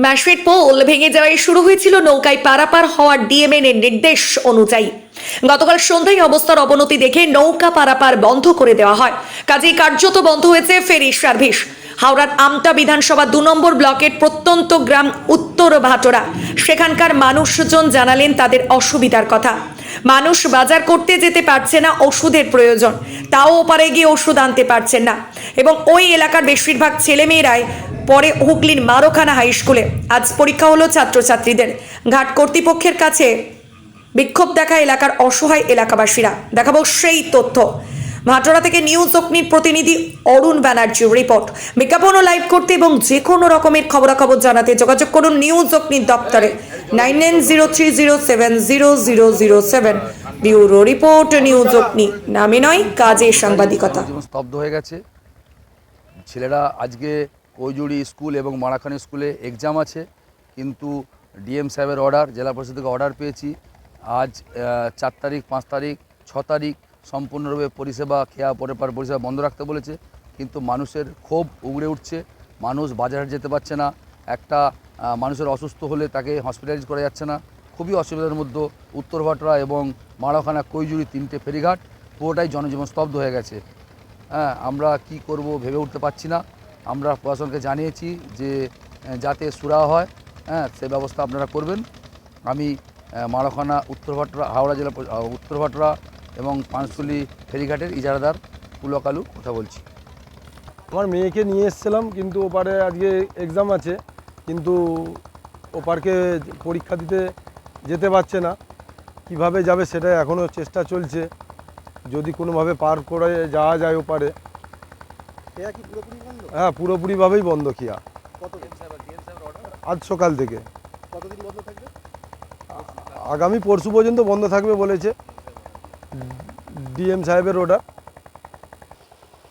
ম্যাশফেট pole ভেঙে যাওয়ায় শুরু হয়েছিল নৌকায় পারাপার হওয়ার ডিএমএন এর নির্দেশ অনুযায়ী। গতকাল সন্ধ্যায় অবস্থার অবনতি দেখে নৌকা পারাপার বন্ধ করে দেওয়া হয়। কাজেই কার্যত বন্ধ হয়েছে ফেরি সার্ভিস। হাওড়ার আমতা বিধানসভা দু নম্বর ব্লকের প্রত্যন্ত গ্রাম উত্তর ভাটোরা। সেখানকার মানুষজন জানালেন তাদের অসুবিধার কথা। মানুষ বাজার করতে যেতে পারছে না ওষুধের প্রয়োজন। তাও ওপারে গিয়ে ওষুধ আনতে পারছেন না। এবং ওই এলাকার বেশিরভাগ ছেলেমেয়েরাই পরে হুগলির মারোখানা হাই স্কুলে। আজ পরীক্ষা হলো ছাত্রছাত্রীদের। ঘাট কর্তৃপক্ষের কাছে বিক্ষোভ দেখা এলাকার অসহায় এলাকাবাসীরা। দেখাবো সেই তথ্য। ভাটোরা থেকে নিউজ অগ্নির প্রতিনিধি অরুণ ব্যানার্জির রিপোর্ট। বিজ্ঞাপন ও লাইভ করতে এবং যে কোনো রকমের খবরাখবর জানাতে যোগাযোগ করুন নিউজ অগ্নির দপ্তরে। Nine nine zero three zero seven zero zero zero seven. Bureau report news Agni. নামে নয়, কাজে সাংবাদিকতা। স্তব্ধ হয়ে গেছে। ছেলেরা আজকে কৈজুড়ি স্কুল এবং মারাখানি স্কুলে এক্সাম আছে, কিন্তু ডিএম সাহেবের অর্ডার জেলা পরিষদ থেকে অর্ডার পেয়েছি। আজ চার তারিখ, পাঁচ তারিখ, ছ তারিখ সম্পূর্ণরূপে পরিষেবা খেয়া পরে পার পরিষেবা বন্ধ রাখতে বলেছে, কিন্তু মানুষের ক্ষোভ উগড়ে উঠছে। মানুষ বাজারে যেতে পারছে না। একটা মানুষের অসুস্থ হলে তাকে হসপিটালাইজ করা যাচ্ছে না। খুবই অসুবিধার মধ্যে উত্তর ভাটরা এবং মারাখানা কৈজুড়ি তিনটে ফেরিঘাট পুরোটাই জনজীবন স্তব্ধ হয়ে গেছে। হ্যাঁ আমরা কি করব ভেবে উঠতে পারছি না। আমরা প্রশাসনকে জানিয়েছি যে যাতে সুরা হয় হ্যাঁ সে ব্যবস্থা আপনারা করবেন। আমি মারাখানা, উত্তর ভাটরা, হাওড়া জেলা উত্তর ভাটরা এবং পাঁচতুলি ফেরিঘাটের ইজারাদার পুলকালু কথা বলছি। আমার মেয়েকে নিয়ে এসেছিলাম, কিন্তু ওপারে আজকে এক্সাম আছে, কিন্তু ওপারকে পরীক্ষা দিতে যেতে পারছে না। কীভাবে যাবে সেটা এখনও চেষ্টা চলছে। যদি কোনোভাবে পার করে যাওয়া যায় ওপারে খেয়া কি পুরোপুরি বন্ধ হ্যাঁ পুরোপুরিভাবেই বন্ধ খিয়া কত আজ সকাল থেকে। কতদিন বন্ধ থাকবে? আগামী পরশু পর্যন্ত বন্ধ থাকবে বলেছে। ডিএম সাহেবের অর্ডার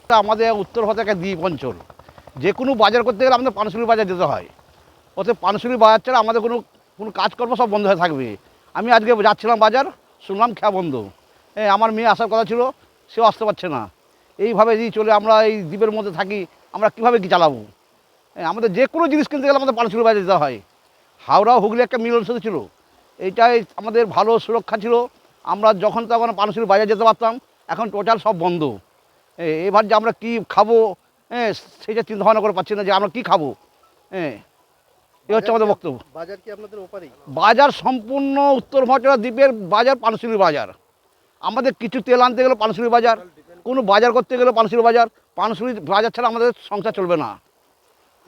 আমাদের উত্তর ভারত একটা দ্বীপ অঞ্চল। যে কোনো বাজার করতে গেলে আমাদের পানশুলি বাজার যেতে হয়। ওতে পানশুলি বাজার ছাড়া আমাদের কোনো কোনো কাজকর্ম সব বন্ধ হয়ে থাকবে। আমি আজকে যাচ্ছিলাম বাজার শুনলাম খেয়া বন্ধ। এ, আমার মেয়ে আসার কথা ছিল সেও আসতে পারছে না। এইভাবে যদি চলে আমরা এই দ্বীপের মধ্যে থাকি আমরা কীভাবে কী চালাবো? এ, আমাদের যে কোনো জিনিস কিনতে গেলে আমাদের পানশুলি বাজার যেতে হয়। হাওড়া হুগলি একটা মিলন সেতু ছিল। এইটাই আমাদের ভালো সুরক্ষা ছিল। আমরা যখন তখন পানশুলি বাজার যেতে পারতাম এখন টোটাল সব বন্ধ। এ, এবার যে আমরা কি খাব হ্যাঁ সেটা চিন্তা ভাবনা করে পাচ্ছি না যে আমরা কি খাব। হ্যাঁ এই হচ্ছে আমাদের বক্তব্য। বাজার কি আপনাদের ওপারেই? বাজার সম্পূর্ণ উত্তর ভাটরা দ্বীপের বাজার পানশুলি বাজার। আমাদের কিছু তেল আনতে গেলে পানশুলি বাজার। কোনো বাজার করতে গেলে পানশুলি বাজার পানশুলি বাজার ছাড়া আমাদের সংসার চলবে না।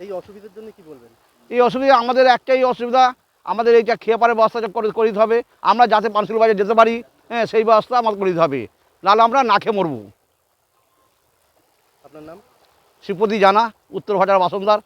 এই অসুবিধার জন্য কি বলবেন? এই অসুবিধা আমাদের একটাই অসুবিধা আমাদের এইটা খেয়ে পারে ব্যবস্থা করে দিতে হবে। আমরা যাতে পানশুলি বাজার যেতে পারি হ্যাঁ সেই ব্যবস্থা আমাদের করে দিতে হবে। নাহলে আমরা না খেয়ে মরবো। আপনার নাম? শ্রীপতি জানা উত্তর ভাটার বাসনদার।